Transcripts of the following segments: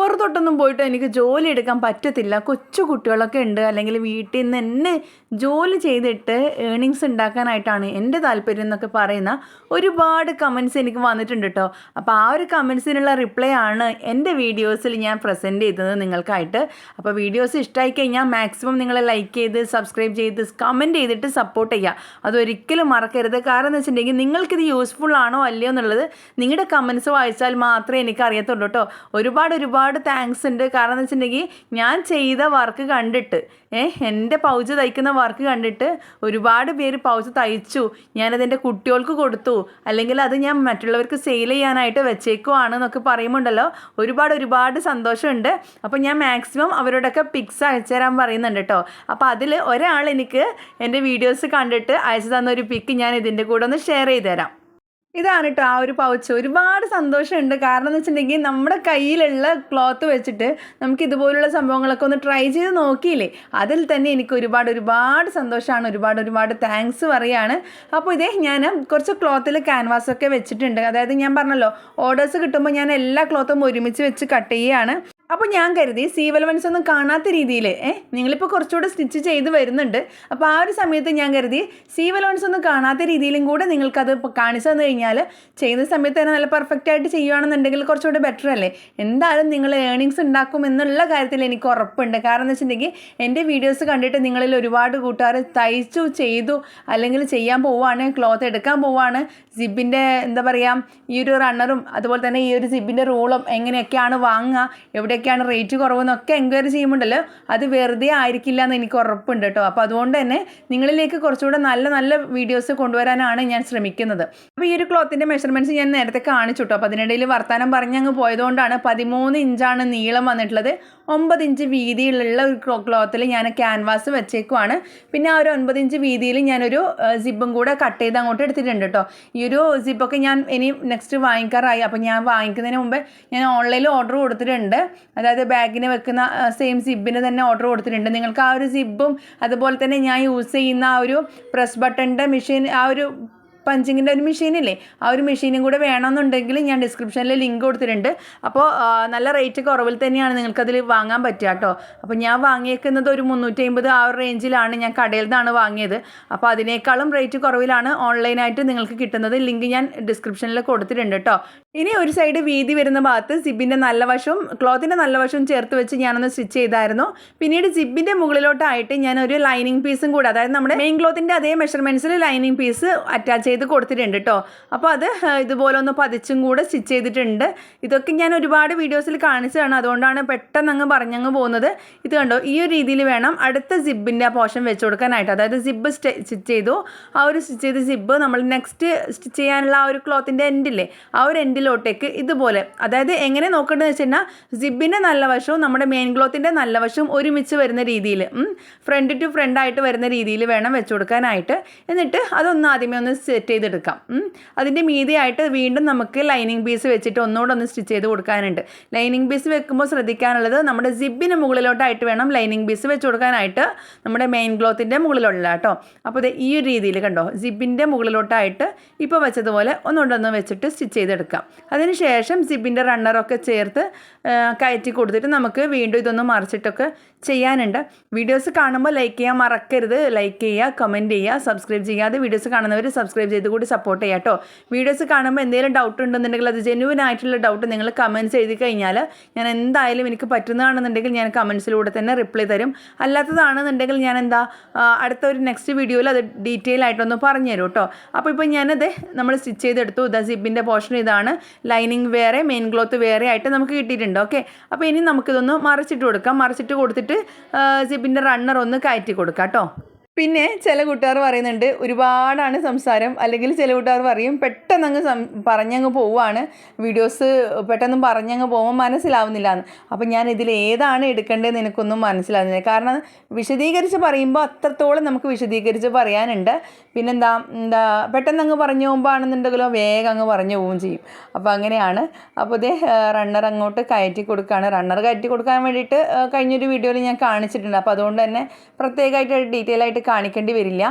പുറത്തോട്ടൊന്നും പോയിട്ട് എനിക്ക് ജോലി എടുക്കാൻ പറ്റത്തില്ല. കൊച്ചു കുട്ടികളൊക്കെ ഉണ്ട്. അല്ലെങ്കിൽ വീട്ടിൽ നിന്ന് തന്നെ ജോലി ചെയ്തിട്ട് ഏണിങ്സ് ഉണ്ടാക്കാനായിട്ടാണ് എന്റെ താല്പര്യം എന്നൊക്കെ പറയുന്ന ഒരുപാട് കമൻസ് എനിക്ക് വന്നിട്ടുണ്ട് കേട്ടോ അപ്പോൾ ആ ഒരു കമൻസിനുള്ള റിപ്ലൈ ആണ് എന്റെ വീഡിയോസിൽ ഞാൻ പ്രസന്റ് ചെയ്തത് നിങ്ങൾക്കായിട്ട്. അപ്പോൾ വീഡിയോസ് ഇഷ്ടമായി കഴിഞ്ഞാൽ മാക്സിമം നിങ്ങൾ ലൈക്ക് ചെയ്ത് സബ്സ്ക്രൈബ് ചെയ്ത് കമന്റ് ചെയ്തിട്ട് സപ്പോർട്ട് ചെയ്യുക. അതൊരിക്കലും മറക്കരുത്. കാരണം എന്ന് വെച്ചിട്ടുണ്ടെങ്കിൽ നിങ്ങൾക്കിത് യൂസ്ഫുൾ ആണോ അല്ലയോ എന്നുള്ളത് നിങ്ങളുടെ കമൻസ് വായിച്ചാൽ മാത്രമേ എനിക്ക് അറിയത്തുള്ളൂ കേട്ടോ ഒരുപാട് ഒരുപാട് താങ്ക്സ് ഉണ്ട്. കാരണം എന്ന് വെച്ചിട്ടുണ്ടെങ്കിൽ ഞാൻ ചെയ്ത വർക്ക് കണ്ടിട്ട് ഏഹ് എന്റെ പൗച്ച് തയ്ക്കുന്ന വർക്ക് കണ്ടിട്ട് ഒരുപാട് പേര് പൗച്ച് തയ്ച്ചു. ഞാനതെന്റെ കുട്ടികൾക്ക് കൊടുത്തു. അല്ലെങ്കിൽ അത് ഞാൻ മറ്റുള്ളവർക്ക് സെയിൽ ചെയ്യാനായിട്ട് വെച്ചേക്കുവാണ് എന്നൊക്കെ പറയുമ്പോണ്ടല്ലോ ഒരുപാട് ഒരുപാട് സന്തോഷമുണ്ട്. അപ്പോൾ ഞാൻ മാക്സിമം അവരോടൊക്കെ പിക്സ് അയച്ചു തരാൻ പറയുന്നുണ്ട് കേട്ടോ അപ്പോൾ അതിൽ ഒരാൾ എനിക്ക് എന്റെ വീഡിയോസ് കണ്ടിട്ട് അയച്ചു തന്ന ഒരു പിക്ക് ഞാൻ ഇതിന്റെ കൂടെ ഒന്ന് ഷെയർ ചെയ്ത് തരാം. ഇതാണ് കേട്ടോ ആ ഒരു പൗച്ച്. ഒരുപാട് സന്തോഷമുണ്ട്. കാരണം എന്ന് വെച്ചിട്ടുണ്ടെങ്കിൽ നമ്മുടെ കയ്യിലുള്ള ക്ലോത്ത് വെച്ചിട്ട് നമുക്ക് ഇതുപോലുള്ള സംഭവങ്ങളൊക്കെ ഒന്ന് ട്രൈ ചെയ്ത് നോക്കിയില്ലേ? അതിൽ തന്നെ എനിക്ക് ഒരുപാട് ഒരുപാട് സന്തോഷമാണ്. ഒരുപാട് ഒരുപാട് താങ്ക്സ് പറയാണ്. അപ്പോൾ ഇതേ ഞാൻ കുറച്ച് ക്ലോത്തിൽ ക്യാൻവാസൊക്കെ വെച്ചിട്ടുണ്ട്. അതായത് ഞാൻ പറഞ്ഞല്ലോ ഓർഡേഴ്സ് കിട്ടുമ്പോൾ ഞാൻ എല്ലാ ക്ലോത്തും ഒരുമിച്ച് വെച്ച് കട്ട് ചെയ്യുകയാണ്. അപ്പോൾ ഞാൻ കരുതി സീവലവൻസ് ഒന്നും കാണാത്ത രീതിയിൽ ഏ നിങ്ങളിപ്പോൾ കുറച്ചുകൂടെ സ്റ്റിച്ച് ചെയ്ത് വരുന്നുണ്ട്. അപ്പോൾ ആ ഒരു സമയത്ത് ഞാൻ കരുതി സീവലവൻസ് ഒന്നും കാണാത്ത രീതിയിലും കൂടെ നിങ്ങൾക്കത് കാണിച്ചു തന്നു കഴിഞ്ഞാൽ ചെയ്യുന്ന സമയത്ത് തന്നെ നല്ല പെർഫെക്റ്റ് ആയിട്ട് ചെയ്യുകയാണെന്നുണ്ടെങ്കിൽ കുറച്ചുകൂടെ ബെറ്റർ അല്ലേ? എന്തായാലും നിങ്ങൾ ഏണിങ്സ് ഉണ്ടാക്കും എന്നുള്ള കാര്യത്തിൽ എനിക്ക് ഉറപ്പുണ്ട്. കാരണം എന്ന് വെച്ചിട്ടുണ്ടെങ്കിൽ എന്റെ വീഡിയോസ് കണ്ടിട്ട് നിങ്ങളിൽ ഒരുപാട് കൂട്ടുകാർ തയ്ച്ചു ചെയ്തു അല്ലെങ്കിൽ ചെയ്യാൻ പോവുകയാണ് ക്ലോത്ത് എടുക്കാൻ പോവുകയാണ്. സിബിന്റെ എന്താ പറയുക ഈ ഒരു റണ്ണറും അതുപോലെ തന്നെ ഈ ഒരു സിബിന്റെ റൂളും എങ്ങനെയൊക്കെയാണ് വാങ്ങുക എവിടെയൊക്കെയാണ് റേറ്റ് കുറവെന്നൊക്കെ എൻക്വയറി ചെയ്യുമ്പോണ്ടല്ലോ അത് വെറുതെ ആയിരിക്കില്ല എന്ന് എനിക്ക് ഉറപ്പുണ്ട് കേട്ടോ. അപ്പോൾ അതുകൊണ്ട് തന്നെ നിങ്ങളിലേക്ക് കുറച്ചുകൂടെ നല്ല നല്ല വീഡിയോസ് കൊണ്ടുവരാനാണ് ഞാൻ ശ്രമിക്കുന്നത്. അപ്പോൾ ഈ ഒരു ക്ലോത്തിന്റെ മെഷർമെന്റ്സ് ഞാൻ നേരത്തെ കാണിച്ചു കേട്ടോ. അപ്പോൾ അതിനിടയിൽ വർത്തമാനം പറഞ്ഞങ്ങ് പോയതുകൊണ്ടാണ് പതിമൂന്ന് ഇഞ്ചാണ് നീളം വന്നിട്ടുള്ളത്. ഒമ്പത് ഇഞ്ച് വീതിയിലുള്ള ഒരു ക്ലോത്തിൽ ഞാൻ ക്യാൻവാസ് വെച്ചേക്കുവാണ്. പിന്നെ ആ ഒരു ഒൻപത് ഇഞ്ച് വീതിയിൽ ഞാനൊരു സിബും കൂടെ കട്ട് ചെയ്ത് അങ്ങോട്ട് എടുത്തിട്ടുണ്ട് കേട്ടോ. ഈ ഒരു സിബൊക്കെ ഞാൻ ഇനി നെക്സ്റ്റ് വാങ്ങിക്കാറായി. അപ്പോൾ ഞാൻ വാങ്ങിക്കുന്നതിന് മുമ്പേ ഞാൻ ഓൺലൈനിൽ ഓർഡർ കൊടുത്തിട്ടുണ്ട്. അതായത് ബാഗിന് വെക്കുന്ന സെയിം സിബിന് തന്നെ ഓർഡർ കൊടുത്തിട്ടുണ്ട്. നിങ്ങൾക്ക് ആ ഒരു സിബും അതുപോലെ തന്നെ ഞാൻ യൂസ് ചെയ്യുന്ന ആ ഒരു പ്രസ് ബട്ടണിന്റെ മെഷീൻ ആ ഒരു പഞ്ചിങ്ങിന്റെ ഒരു മെഷീനില്ലേ? ആ ഒരു മെഷീനും കൂടെ വേണമെന്നുണ്ടെങ്കിൽ ഞാൻ ഡിസ്ക്രിപ്ഷനിൽ ലിങ്ക് കൊടുത്തിട്ടുണ്ട്. അപ്പോൾ നല്ല റേറ്റ് കുറവിൽ തന്നെയാണ് നിങ്ങൾക്കതിൽ വാങ്ങാൻ പറ്റുക കേട്ടോ. അപ്പോൾ ഞാൻ വാങ്ങിയേക്കുന്നത് ഒരു മുന്നൂറ്റി അമ്പത് ആ ഒരു റേഞ്ചിലാണ്. ഞാൻ കടയിൽ നിന്നാണ് വാങ്ങിയത്. അപ്പോൾ അതിനേക്കാളും റേറ്റ് കുറവിലാണ് ഓൺലൈനായിട്ട് നിങ്ങൾക്ക് കിട്ടുന്നത്. ലിങ്ക് ഞാൻ ഡിസ്ക്രിപ്ഷനിൽ കൊടുത്തിട്ടുണ്ട് കേട്ടോ. ഇനി ഒരു സൈഡ് വീതി വരുന്ന ഭാഗത്ത് സിബിന്റെ നല്ല വശവും ക്ലോത്തിന്റെ നല്ല വശവും ചേർത്ത് വെച്ച് ഞാനൊന്ന് സ്റ്റിച്ച് ചെയ്തായിരുന്നു. പിന്നീട് സിബിന്റെ മുകളിലോട്ടായിട്ട് ഞാൻ ഒരു ലൈനിങ് പീസും കൂടെ അതായത് നമ്മുടെ മെയിൻ ക്ലോത്തിന്റെ അതേ മെഷർമെന്റ്സിൽ ലൈനിങ് പീസ് അറ്റാച്ച് ചെയ്ത് കൊടുത്തിട്ടുണ്ട് കേട്ടോ അപ്പോൾ അത് ഇതുപോലെ ഒന്ന് പതിച്ചും കൂടെ സ്റ്റിച്ച് ചെയ്തിട്ടുണ്ട്. ഇതൊക്കെ ഞാൻ ഒരുപാട് വീഡിയോസിൽ കാണിച്ചതാണ്. അതുകൊണ്ടാണ് പെട്ടെന്ന് അങ്ങ് പറഞ്ഞങ്ങ് പോകുന്നത്. ഇത് കണ്ടോ ഈ ഒരു രീതിയിൽ വേണം അടുത്ത സിബിന്റെ ആ പോർഷൻ വെച്ച് കൊടുക്കാനായിട്ട്. അതായത് സിബ്ബ് സ്റ്റിച്ച് ചെയ്തു. ആ ഒരു സ്റ്റിച്ച് ചെയ്ത സിബ് നമ്മൾ നെക്സ്റ്റ് സ്റ്റിച്ച് ചെയ്യാനുള്ള ആ ഒരു ക്ലോത്തിന്റെ എൻഡില്ലേ ആ ഒരു എൻഡിലോട്ടേക്ക് ഇതുപോലെ അതായത് എങ്ങനെ നോക്കേണ്ടതെന്ന് വെച്ച് കഴിഞ്ഞാൽ സിബിന്റെ നല്ല വശവും നമ്മുടെ മെയിൻ ക്ലോത്തിന്റെ നല്ല വശവും ഒരുമിച്ച് വരുന്ന രീതിയിൽ ഫ്രണ്ട് ടു ഫ്രണ്ട് ആയിട്ട് വരുന്ന രീതിയിൽ വേണം വെച്ച് കൊടുക്കാനായിട്ട്. എന്നിട്ട് അതൊന്ന് ആദ്യമേ ഒന്ന് സെറ്റ് ചെയ്തെടുക്കാം. അതിന്റെ മീതിയായിട്ട് വീണ്ടും നമുക്ക് ലൈനിങ് പീസ് വെച്ചിട്ട് ഒന്നുകൂടെ ഒന്ന് സ്റ്റിച്ച് ചെയ്ത് കൊടുക്കാനുണ്ട്. ലൈനിങ് പീസ് വെക്കുമ്പോൾ ശ്രദ്ധിക്കാനുള്ളത് നമ്മുടെ സിബിന് മുകളിലോട്ടായിട്ട് വേണം ലൈനിങ് പീസ് വെച്ച് കൊടുക്കാനായിട്ട് നമ്മുടെ മെയിൻ ക്ലോത്തിന്റെ മുകളിലുള്ള കേട്ടോ അപ്പോൾ ഇത് ഈ ഒരു രീതിയിൽ കണ്ടോ സിബിന്റെ മുകളിലോട്ടായിട്ട് ഇപ്പോൾ വെച്ചതുപോലെ ഒന്നുകൊണ്ടൊന്ന് വെച്ചിട്ട് സ്റ്റിച്ച് ചെയ്തെടുക്കാം. അതിനുശേഷം സിബിന്റെ റണ്ണറൊക്കെ ചേർത്ത് കയറ്റി കൊടുത്തിട്ട് നമുക്ക് വീണ്ടും ഇതൊന്ന് മറിച്ചിട്ടൊക്കെ ചെയ്യാനുണ്ട്. വീഡിയോസ് കാണുമ്പോൾ ലൈക്ക് ചെയ്യാൻ മറക്കരുത്. ലൈക്ക് ചെയ്യുക കമന്റ് ചെയ്യുക സബ്സ്ക്രൈബ് ചെയ്യാതെ വീഡിയോസ് കാണുന്നവർ സബ്സ്ക്രൈബ് ചെയ്ത് കൂടി സപ്പോർട്ട് ചെയ്യുക കേട്ടോ വീഡിയോസ് കാണുമ്പോൾ എന്തെങ്കിലും ഡൗട്ട് ഉണ്ടെന്നുണ്ടെങ്കിൽ അത് ജെന്യൂൻ ആയിട്ടുള്ള ഡൗട്ട് നിങ്ങൾ കമന്റ്സ് എഴുതി കഴിഞ്ഞാൽ ഞാൻ എന്തായാലും എനിക്ക് പറ്റുന്നതാണെന്നുണ്ടെങ്കിൽ ഞാൻ കമൻസിലൂടെ തന്നെ റിപ്ലൈ തരും. അല്ലാത്തതാണെന്നുണ്ടെങ്കിൽ ഞാൻ എന്താ അടുത്ത ഒരു നെക്സ്റ്റ് വീഡിയോയിൽ അത് ഡീറ്റെയിൽ ആയിട്ടൊന്ന് പറഞ്ഞു തരും കേട്ടോ അപ്പോൾ ഇപ്പോൾ ഞാനത് നമ്മൾ സ്റ്റിച്ച് ചെയ്തെടുത്തു. ഇതാ സിബിന്റെ പോർഷൻ ഇതാണ്. ലൈനിങ് വേറെ മെയിൻ ക്ലോത്ത് വേറെ ആയിട്ട് നമുക്ക് കിട്ടിയിട്ടുണ്ട്. ഓക്കെ അപ്പോൾ ഇനി നമുക്കിതൊന്ന് മറിച്ചിട്ട് കൊടുക്കാം. മറിച്ചിട്ട് കൊടുത്തിട്ട് സിബിന്റെ റണ്ണർ ഒന്ന് കയറ്റി കൊടുക്കാം കേട്ടോ? പിന്നെ ചില കൂട്ടുകാർ പറയുന്നുണ്ട് ഒരുപാടാണ് സംസാരം. അല്ലെങ്കിൽ ചില കൂട്ടുകാർ പറയും പെട്ടെന്ന് അങ്ങ് സം പറഞ്ഞങ്ങ് പോവുകയാണ്. വീഡിയോസ് പെട്ടെന്ന് പറഞ്ഞങ്ങ് പോകുമ്പോൾ മനസ്സിലാവുന്നില്ല എന്ന് അപ്പം ഞാൻ ഇതിൽ ഏതാണ് എടുക്കേണ്ടതെന്ന് എനിക്കൊന്നും മനസ്സിലാവുന്നില്ല. കാരണം വിശദീകരിച്ച് പറയുമ്പോൾ അത്രത്തോളം നമുക്ക് വിശദീകരിച്ച് പറയാനുണ്ട്. പിന്നെന്താ എന്താ പെട്ടെന്ന് അങ്ങ് പറഞ്ഞു പോകുമ്പോൾ ആണെന്നുണ്ടെങ്കിലോ വേഗം അങ്ങ് പറഞ്ഞു പോവുകയും ചെയ്യും. അപ്പോൾ അങ്ങനെയാണ്. അപ്പോൾ ഇതേ റണ്ണർ അങ്ങോട്ട് കയറ്റി കൊടുക്കുകയാണ്. റണ്ണർ കയറ്റി കൊടുക്കാൻ വേണ്ടിയിട്ട് കഴിഞ്ഞൊരു വീഡിയോയിൽ ഞാൻ കാണിച്ചിട്ടുണ്ട്. അപ്പോൾ അതുകൊണ്ട് തന്നെ പ്രത്യേകമായിട്ട് ഡീറ്റെയിൽ ആയിട്ട് ആയിട്ട് കാണിക്കേണ്ടി വരില്ല.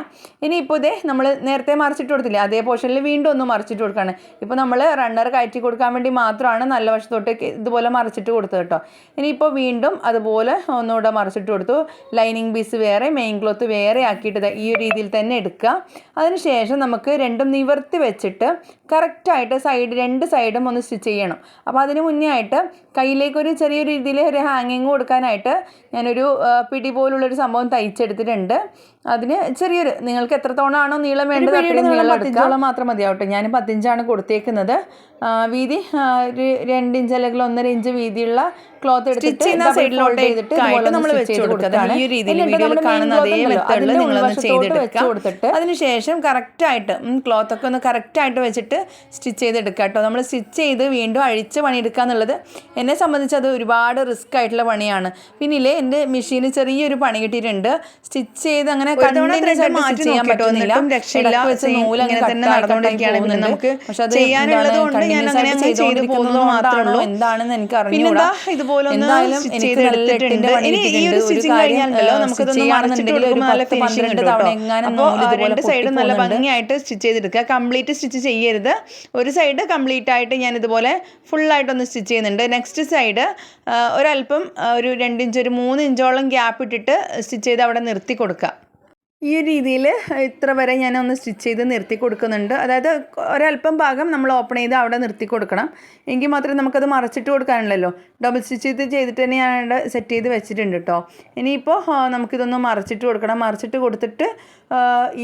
ഇനിയിപ്പോൾ ഇതേ നമ്മൾ നേരത്തെ മറിച്ചിട്ട് കൊടുത്തില്ല? അതേ പോർഷനിൽ വീണ്ടും ഒന്ന് മറിച്ചിട്ട് കൊടുക്കുകയാണ് ഇപ്പോൾ നമ്മൾ റണ്ണർ കയറ്റി കൊടുക്കാൻ വേണ്ടി മാത്രമാണ് നല്ല വശത്തോട്ടേക്ക് ഇതുപോലെ മറിച്ചിട്ട് കൊടുത്തത് കേട്ടോ ഇനിയിപ്പോൾ വീണ്ടും അതുപോലെ ഒന്നുകൂടെ മറിച്ചിട്ട് കൊടുത്തു. ലൈനിങ് പീസ് വേറെ മെയിൻ ക്ലോത്ത് വേറെ ആക്കിയിട്ട് ഈ രീതിയിൽ തന്നെ എടുക്കുക. അതിനുശേഷം നമുക്ക് രണ്ടും നിവർത്തി വെച്ചിട്ട് കറക്റ്റായിട്ട് സൈഡ് രണ്ട് സൈഡും ഒന്ന് സ്റ്റിച്ച് ചെയ്യണം. അപ്പോൾ അതിന് മുന്നേ ആയിട്ട് കയ്യിലേക്കൊരു ചെറിയൊരു രീതിയിൽ ഒരു ഹാങ്ങിങ് കൊടുക്കാനായിട്ട് ഞാനൊരു പിടി പോലുള്ളൊരു സംഭവം തയ്ച്ചെടുത്തിട്ടുണ്ട്. അതിന് ചെറിയൊരു നിങ്ങൾക്ക് എത്രത്തോളമാണോ നീളം വേണ്ടത് അത്രയും നീളം മാത്രം മതിയാവട്ടെ. ഞാൻ പത്തിഞ്ചാണ് കൊടുത്തേക്കുന്നത്. വീതി ഒരു രണ്ട് ഇഞ്ച് അല്ലെങ്കിൽ ഒന്നര ഇഞ്ച് വീതിയുള്ള ക്ലോത്ത് എടുത്തിട്ട് fold ചെയ്തിട്ട് വെച്ച് കൊടുക്കുകയാണ്. ഈ രീതിയിൽ വീഡിയോയിൽ കാണുന്ന അതേ നിങ്ങളൊന്ന് ചെയ്തെടുക്കുക. കൊടുത്തിട്ട് അതിനുശേഷം കറക്റ്റായിട്ട് ക്ലോത്ത് ഒക്കെ ഒന്ന് കറക്റ്റായിട്ട് വെച്ചിട്ട് സ്റ്റിച്ച് ചെയ്തെടുക്കുക കേട്ടോ. നമ്മൾ സ്റ്റിച്ച് ചെയ്ത് വീണ്ടും അഴിച്ച് പണിയെടുക്കുക എന്നുള്ളത് എന്നെ സംബന്ധിച്ച് അത് ഒരുപാട് റിസ്ക് ആയിട്ടുള്ള പണിയാണ്. പിന്നില്ലേ എന്റെ മെഷീന് ചെറിയൊരു പണി കിട്ടിയിട്ടുണ്ട്. സ്റ്റിച്ച് ചെയ്ത് അങ്ങനെ മാറ്റി ചെയ്യാൻ പറ്റുന്നില്ല. പക്ഷെ അത് ചെയ്യാനുള്ളത് കൊണ്ട് ഞാൻ continuous അങ്ങനെ ആയിട്ട് ചെയ്ത് ചെയ്തുകൊണ്ടിരിക്കുന്നത് പോകുന്നത് മാത്രമേ കൊണ്ടാണോ എന്താണെന്ന് എനിക്ക് അറിഞ്ഞൂടാ ഇതുപോലെ നല്ല രണ്ട് സൈഡും ഭംഗിയായിട്ട് സ്റ്റിച്ച് ചെയ്തെടുക്കുക. കംപ്ലീറ്റ് സ്റ്റിച്ച് ചെയ്യരുത്. ഒരു സൈഡ് കംപ്ലീറ്റ് ആയിട്ട് ഞാൻ ഇതുപോലെ ഫുള്ളായിട്ടൊന്ന് സ്റ്റിച്ച് ചെയ്യുന്നുണ്ട്. നെക്സ്റ്റ് സൈഡ് ഒരല്പം ഒരു രണ്ടിഞ്ച് ഒരു മൂന്ന് ഇഞ്ചോളം ഗ്യാപ്പ് ഇട്ടിട്ട് സ്റ്റിച്ച് ചെയ്ത് അവിടെ നിർത്തി കൊടുക്കുക. ഈ ഒരു രീതിയിൽ ഇത്ര വരെ ഞാൻ ഒന്ന് സ്റ്റിച്ച് ചെയ്ത് നിർത്തി കൊടുക്കുന്നുണ്ട്. അതായത് ഒരല്പം ഭാഗം നമ്മൾ ഓപ്പൺ ചെയ്ത് അവിടെ നിർത്തി കൊടുക്കണം. എങ്കിൽ മാത്രമേ നമുക്കത് മറച്ചിട്ട് കൊടുക്കാനുള്ളല്ലോ. ഡബിൾ സ്റ്റിച്ച് ചെയ്ത് ചെയ്തിട്ട് തന്നെ ഞാൻ അവിടെ സെറ്റ് ചെയ്ത് വെച്ചിട്ടുണ്ട് കേട്ടോ ഇനിയിപ്പോൾ നമുക്കിതൊന്ന് മറച്ചിട്ട് കൊടുക്കണം. മറച്ചിട്ട് കൊടുത്തിട്ട്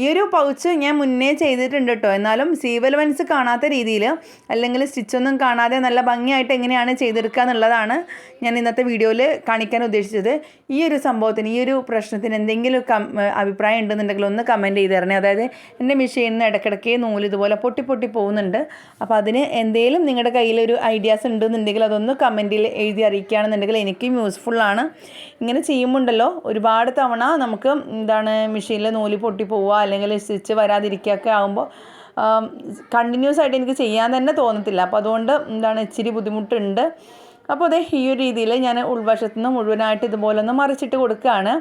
ഈ ഒരു പൗച്ച് ഞാൻ മുന്നേ ചെയ്തിട്ടുണ്ട് കേട്ടോ എന്നാലും സീവൽ വെൻസ് കാണാത്ത രീതിയിൽ അല്ലെങ്കിൽ സ്റ്റിച്ചൊന്നും കാണാതെ നല്ല ഭംഗിയായിട്ട് എങ്ങനെയാണ് ചെയ്തെടുക്കുക എന്നുള്ളതാണ് ഞാൻ ഇന്നത്തെ വീഡിയോയിൽ കാണിക്കാൻ ഉദ്ദേശിച്ചത്. ഈ ഒരു സംഭവത്തിന് ഈ ഒരു പ്രശ്നത്തിന് എന്തെങ്കിലും അഭിപ്രായം ഉണ്ടെന്നുണ്ടെങ്കിൽ ഒന്ന് കമന്റ് ചെയ്ത് തരണേ. അതായത് എന്റെ മെഷീനിൽ നിന്ന് ഇടയ്ക്കിടയ്ക്ക് നൂൽ ഇതുപോലെ പൊട്ടി പൊട്ടി പോകുന്നുണ്ട്. അപ്പോൾ അതിന് എന്തെങ്കിലും നിങ്ങളുടെ കയ്യിലൊരു ഐഡിയാസ് ഉണ്ടെന്നുണ്ടെങ്കിൽ അതൊന്ന് കമന്റിൽ എഴുതി അറിയിക്കുകയാണെന്നുണ്ടെങ്കിൽ എനിക്കും യൂസ്ഫുള്ളാണ് ഇങ്ങനെ ചെയ്യുമ്പോണ്ടല്ലോ ഒരുപാട് തവണ നമുക്ക് എന്താണ് മെഷീനിൽ നൂൽ പൊട്ടി പോവുക അല്ലെങ്കിൽ സ്റ്റിച്ച് വരാതിരിക്കുകയൊക്കെ ആകുമ്പോൾ കണ്ടിന്യൂസ് ആയിട്ട് എനിക്ക് ചെയ്യാൻ തന്നെ തോന്നത്തില്ല. അപ്പോൾ അതുകൊണ്ട് എന്താണ് ഇച്ചിരി ബുദ്ധിമുട്ടുണ്ട്. അപ്പോൾ അതെ ഈ ഒരു രീതിയിൽ ഞാൻ ഉൾവശത്തു നിന്ന് മുഴുവനായിട്ട് ഇതുപോലെ ഒന്ന് മറിച്ചിട്ട് കൊടുക്കുകയാണ്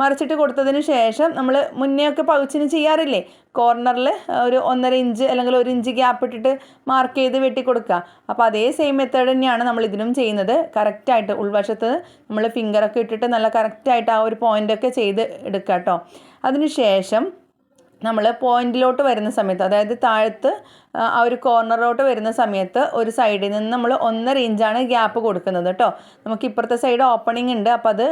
മറിച്ചിട്ട് കൊടുത്തതിന് ശേഷം നമ്മൾ മുന്നേ ഒക്കെ പൗച്ചിന് ചെയ്യാറില്ലേ? കോർണറിൽ ഒരു ഒന്നര ഇഞ്ച് അല്ലെങ്കിൽ ഒരു ഇഞ്ച് ഗ്യാപ്പ് ഇട്ടിട്ട് മാർക്ക് ചെയ്ത് വെട്ടി കൊടുക്കുക. അപ്പോൾ അതേ സെയിം മെത്തേഡ് തന്നെയാണ് നമ്മൾ ഇതിനും ചെയ്യുന്നത്. കറക്റ്റായിട്ട് ഉൾവശത്ത് നമ്മൾ ഫിംഗറൊക്കെ ഇട്ടിട്ട് നല്ല കറക്റ്റായിട്ട് ആ ഒരു പോയിന്റൊക്കെ ചെയ്ത് എടുക്കുക കേട്ടോ അതിനുശേഷം നമ്മൾ പോയിന്റിലോട്ട് വരുന്ന സമയത്ത് അതായത് താഴത്ത് ആ, ഒരു കോർണറിലോട്ട് വരുന്ന സമയത്ത് ഒരു സൈഡിൽ നിന്ന് നമ്മൾ ഒന്നര ഇഞ്ചാണ് ഗ്യാപ്പ് കൊടുക്കുന്നത് കേട്ടോ നമുക്ക് ഇപ്പുറത്തെ സൈഡ് ഓപ്പണിംഗ് ഉണ്ട്. അപ്പോൾ അത്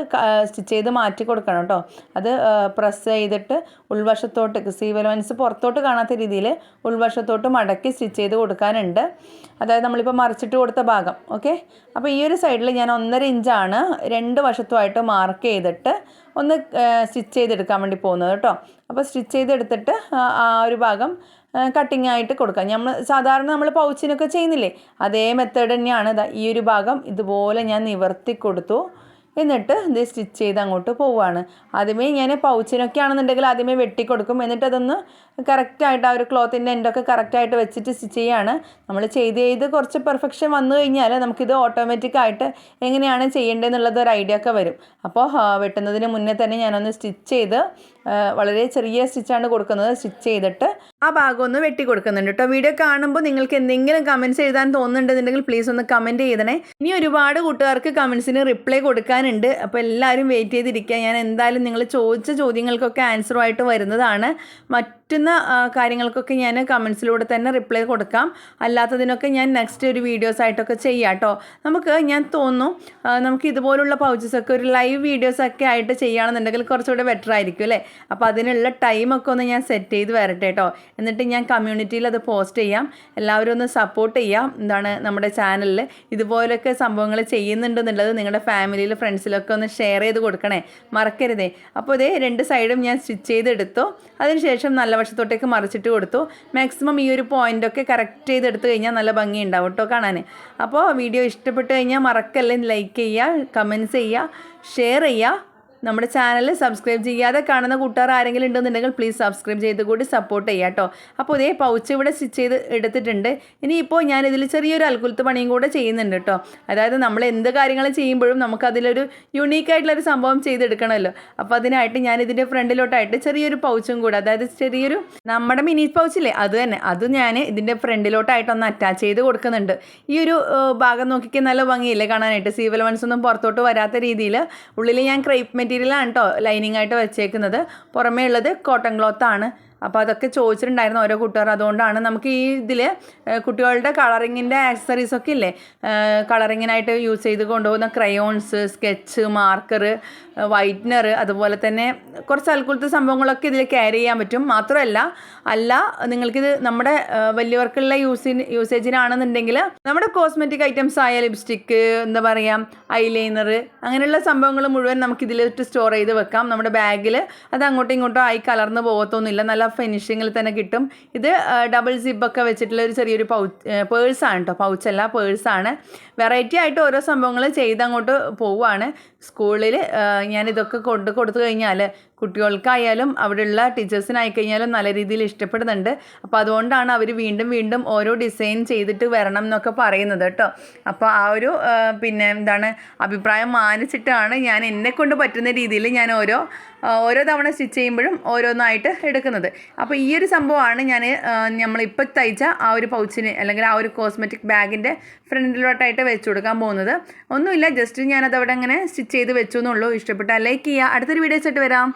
സ്റ്റിച്ച് ചെയ്ത് മാറ്റി കൊടുക്കണം കേട്ടോ അത് പ്രസ് ചെയ്തിട്ട് ഉൾവശത്തോട്ട് സീവലവൻസ് പുറത്തോട്ട് കാണാത്ത രീതിയിൽ ഉൾവശത്തോട്ട് മടക്കി സ്റ്റിച്ച് ചെയ്ത് കൊടുക്കാനുണ്ട്. അതായത് നമ്മളിപ്പോൾ മറിച്ചിട്ട് കൊടുത്ത ഭാഗം. ഓക്കെ അപ്പോൾ ഈ ഒരു സൈഡിൽ ഞാൻ ഒന്നര ഇഞ്ചാണ് രണ്ട് വശത്തുമായിട്ട് മാർക്ക് ചെയ്തിട്ട് ഒന്ന് സ്റ്റിച്ച് ചെയ്തെടുക്കാൻ വേണ്ടി പോകുന്നത് കേട്ടോ അപ്പോൾ സ്റ്റിച്ച് ചെയ്തെടുത്തിട്ട് ആ ഒരു ഭാഗം കട്ടിങ് ആയിട്ട് കൊടുക്കാം. നമ്മൾ സാധാരണ നമ്മൾ പൗച്ചിനൊക്കെ ചെയ്യുന്നില്ലേ? അതേ മെത്തേഡ് തന്നെയാണ്. ഈ ഒരു ഭാഗം ഇതുപോലെ ഞാൻ നിവർത്തി കൊടുത്തു. എന്നിട്ട് ഇത് സ്റ്റിച്ച് ചെയ്ത് അങ്ങോട്ട് പോവുകയാണ് ആദ്യമേ ഞാൻ പൗച്ചിനൊക്കെ ആണെന്നുണ്ടെങ്കിൽ ആദ്യമേ വെട്ടിക്കൊടുക്കും എന്നിട്ട് അതൊന്ന് കറക്റ്റായിട്ട് ആ ഒരു ക്ലോത്തിന്റെ എൻഡൊക്കെ കറക്റ്റായിട്ട് വെച്ചിട്ട് സ്റ്റിച്ച് ചെയ്യുകയാണ് നമ്മൾ ചെയ്ത് ചെയ്ത് കുറച്ച് പെർഫെക്ഷൻ വന്നു കഴിഞ്ഞാൽ നമുക്കിത് ഓട്ടോമാറ്റിക്കായിട്ട് എങ്ങനെയാണ് ചെയ്യേണ്ടതെന്നുള്ളത് ഒരു ഐഡിയ ഒക്കെ വരും. അപ്പോൾ വെട്ടുന്നതിന് മുന്നേ തന്നെ ഞാനൊന്ന് സ്റ്റിച്ച് ചെയ്ത് വളരെ ചെറിയ സ്റ്റിച്ചാണ് കൊടുക്കുന്നത്. സ്റ്റിച്ച് ചെയ്തിട്ട് ആ ഭാഗം ഒന്ന് വെട്ടി കൊടുക്കുന്നുണ്ട് കേട്ടോ. വീഡിയോ കാണുമ്പോൾ നിങ്ങൾക്ക് എന്തെങ്കിലും കമന്റ്സ് എഴുതാൻ തോന്നുന്നുണ്ടെന്നുണ്ടെങ്കിൽ പ്ലീസ് ഒന്ന് കമന്റ് ചെയ്തണേ. ഇനി ഒരുപാട് കൂട്ടുകാർക്ക് കമൻസിന് റിപ്ലൈ കൊടുക്കാനുണ്ട്. അപ്പോൾ എല്ലാവരും വെയിറ്റ് ചെയ്തിരിക്കുക. ഞാൻ എന്തായാലും നിങ്ങൾ ചോദിച്ച ചോദ്യങ്ങൾക്കൊക്കെ ആൻസറുമായിട്ട് വരുന്നതാണ്. മറ്റുന്ന കാര്യങ്ങൾക്കൊക്കെ ഞാൻ കമൻസിലൂടെ തന്നെ റിപ്ലൈ കൊടുക്കാം. അല്ലാത്തതിനൊക്കെ ഞാൻ നെക്സ്റ്റ് ഒരു വീഡിയോസ് ആയിട്ടൊക്കെ ചെയ്യാം കേട്ടോ. നമുക്ക് ഞാൻ തോന്നുന്നു നമുക്ക് ഇതുപോലുള്ള പൗച്ചസൊക്കെ ഒരു ലൈവ് വീഡിയോസൊക്കെ ആയിട്ട് ചെയ്യുകയാണെന്നുണ്ടെങ്കിൽ കുറച്ചുകൂടെ ബെറ്റർ ആയിരിക്കും അല്ലേ? അപ്പോൾ അതിനുള്ള ടൈമൊക്കെ ഒന്ന് ഞാൻ സെറ്റ് ചെയ്ത് വരട്ടെ കേട്ടോ എന്നിട്ട് ഞാൻ കമ്മ്യൂണിറ്റിയിൽ അത് പോസ്റ്റ് ചെയ്യാം. എല്ലാവരും ഒന്ന് സപ്പോർട്ട് ചെയ്യാം. എന്താണ് നമ്മുടെ ചാനലിൽ ഇതുപോലൊക്കെ സംഭവങ്ങൾ ചെയ്യുന്നുണ്ടെന്നുള്ളത് നിങ്ങളുടെ ഫാമിലിയിൽ ഫ്രണ്ട്സിലൊക്കെ ഒന്ന് ഷെയർ ചെയ്ത് കൊടുക്കണേ. മറക്കരുതേ. അപ്പോൾ ഇതേ രണ്ട് സൈഡും ഞാൻ സ്റ്റിച്ച് ചെയ്തെടുത്തു. അതിനുശേഷം നല്ല വശത്തോട്ടേക്ക് മറിച്ചിട്ട് കൊടുത്തു. മാക്സിമം ഈ ഒരു പോയിന്റൊക്കെ കറക്റ്റ് ചെയ്തെടുത്ത് കഴിഞ്ഞാൽ നല്ല ഭംഗി ഉണ്ടാവും കേട്ടോ കാണാൻ. അപ്പോൾ വീഡിയോ ഇഷ്ടപ്പെട്ട് കഴിഞ്ഞാൽ മറക്കല്ലേ. ലൈക്ക് ചെയ്യുക കമന്റ്സ് ചെയ്യുക ഷെയർ ചെയ്യുക. നമ്മുടെ ചാനൽ സബ്സ്ക്രൈബ് ചെയ്യാതെ കാണുന്ന കൂട്ടുകാർ ആരെങ്കിലും ഉണ്ടെന്നുണ്ടെങ്കിൽ പ്ലീസ് സബ്സ്ക്രൈബ് ചെയ്ത് കൂടി സപ്പോർട്ട് ചെയ്യാം കേട്ടോ. അപ്പോൾ ഇതേ പൗച്ച് ഇവിടെ സ്റ്റിച്ച് ചെയ്ത് എടുത്തിട്ടുണ്ട്. ഇനിയിപ്പോൾ ഞാൻ ഇതിൽ ചെറിയൊരു അൽക്കുലത്ത് പണിയും കൂടെ ചെയ്യുന്നുണ്ട് കേട്ടോ. അതായത് നമ്മൾ എന്ത് കാര്യങ്ങൾ ചെയ്യുമ്പോഴും നമുക്ക് അതിലൊരു യുണീക്ക് ആയിട്ടുള്ളൊരു സംഭവം ചെയ്തെടുക്കണമല്ലോ. അപ്പോൾ അതിനായിട്ട് ഞാൻ ഇതിന്റെ ഫ്രണ്ടിലോട്ടായിട്ട് ചെറിയൊരു പൗച്ചും കൂടെ അതായത് ചെറിയൊരു നമ്മുടെ മിനി പൗച്ചില്ലേ അത് തന്നെ. അത് ഞാൻ ഇതിന്റെ ഫ്രണ്ടിലോട്ടായിട്ടൊന്ന് അറ്റാച്ച് ചെയ്ത് കൊടുക്കുന്നുണ്ട്. ഈ ഒരു ഭാഗം നോക്കിക്കാൻ നല്ല ഭംഗിയില്ലേ കാണാനായിട്ട്? സീവൽ വൺസ് ഒന്നും പുറത്തോട്ട് വരാത്ത രീതിയിൽ ഉള്ളിൽ ഞാൻ ക്രേപ്പ് മെറ്റീരിയലാണ് കേട്ടോ ലൈനിങ് ആയിട്ട് വെച്ചേക്കുന്നത്. പുറമേ ഉള്ളത് കോട്ടൺ ക്ലോത്ത് ആണ് അപ്പോൾ അതൊക്കെ ചോദിച്ചിട്ടുണ്ടായിരുന്നു ഓരോ കൂട്ടുകാർ. അതുകൊണ്ടാണ് നമുക്ക് ഈ ഇതിൽ കുട്ടികളുടെ കളറിങ്ങിന്റെ ആക്സസറീസ് ഒക്കെ ഇല്ലേ? കളറിങ്ങിനായിട്ട് യൂസ് ചെയ്ത് കൊണ്ടുപോകുന്ന ക്രയോൺസ് സ്കെച്ച് മാർക്കർ വൈറ്റ്നർ അതുപോലെ തന്നെ കുറച്ച് അൽക്കുലത്തെ സംഭവങ്ങളൊക്കെ ഇതിൽ ക്യാരി ചെയ്യാൻ പറ്റും. മാത്രമല്ല അല്ല നിങ്ങൾക്കിത് നമ്മുടെ വലിയവർക്കുള്ള യൂസിന് യൂസേജിനാണെന്നുണ്ടെങ്കിൽ നമ്മുടെ കോസ്മെറ്റിക് ഐറ്റംസ് ആയ ലിപ്സ്റ്റിക്ക് എന്താ പറയുക ഐലൈനർ അങ്ങനെയുള്ള സംഭവങ്ങൾ മുഴുവൻ നമുക്കിതിലിട്ട് സ്റ്റോർ ചെയ്ത് വെക്കാം. നമ്മുടെ ബാഗിൽ അത് അങ്ങോട്ടും ഇങ്ങോട്ടും ആയി കലർന്ന് പോകത്തൊന്നുമില്ല. നല്ല ഫിനിഷിങ്ങിൽ തന്നെ കിട്ടും. ഇത് ഡബിൾ സിപ്പൊക്കെ വെച്ചിട്ടുള്ള ഒരു ചെറിയൊരു പൗച്ച് പേഴ്സാണ് കേട്ടോ പൗച്ചല്ല പേഴ്സാണ് വെറൈറ്റി ആയിട്ട് ഓരോ സംഭവങ്ങൾ ചെയ്ത് അങ്ങോട്ട് പോവുകയാണ് സ്കൂളിൽ ഞാനിതൊക്കെ കൊണ്ട് കൊടുത്തു കഴിഞ്ഞാൽ കുട്ടികൾക്കായാലും അവിടെയുള്ള ടീച്ചേഴ്സിനായി കഴിഞ്ഞാലും നല്ല രീതിയിൽ ഇഷ്ടപ്പെടുന്നുണ്ട്. അപ്പോൾ അതുകൊണ്ടാണ് അവർ വീണ്ടും വീണ്ടും ഓരോ ഡിസൈൻ ചെയ്തിട്ട് വരണം എന്നൊക്കെ പറയുന്നത് കേട്ടോ. അപ്പോൾ ആ ഒരു പിന്നെ എന്താണ് അഭിപ്രായം മാനിച്ചിട്ടാണ് ഞാൻ എന്നെ കൊണ്ട് പറ്റുന്ന രീതിയിൽ ഞാൻ ഓരോ ഓരോ തവണ സ്റ്റിച്ച് ചെയ്യുമ്പോഴും ഓരോന്നായിട്ട് എടുക്കുന്നത്. അപ്പോൾ ഈ ഒരു സംഭവമാണ് ഞാൻ നമ്മളിപ്പോൾ തയ്ച്ച ആ ഒരു പൗച്ചിന് അല്ലെങ്കിൽ ആ ഒരു കോസ്മെറ്റിക് ബാഗിന്റെ ഫ്രണ്ടിലോട്ടായിട്ട് വെച്ച് കൊടുക്കാൻ പോകുന്നത്. ഒന്നുമില്ല ജസ്റ്റ് ഞാനത് അവിടെ അങ്ങനെ സ്റ്റിച്ച് ചെയ്ത് വെച്ചു എന്നുള്ളൂ ഇഷ്ടപ്പെട്ടാൽ ലൈക്ക് ചെയ്യുക. അടുത്തൊരു വീഡിയോസ് ആയിട്ട് വരാം.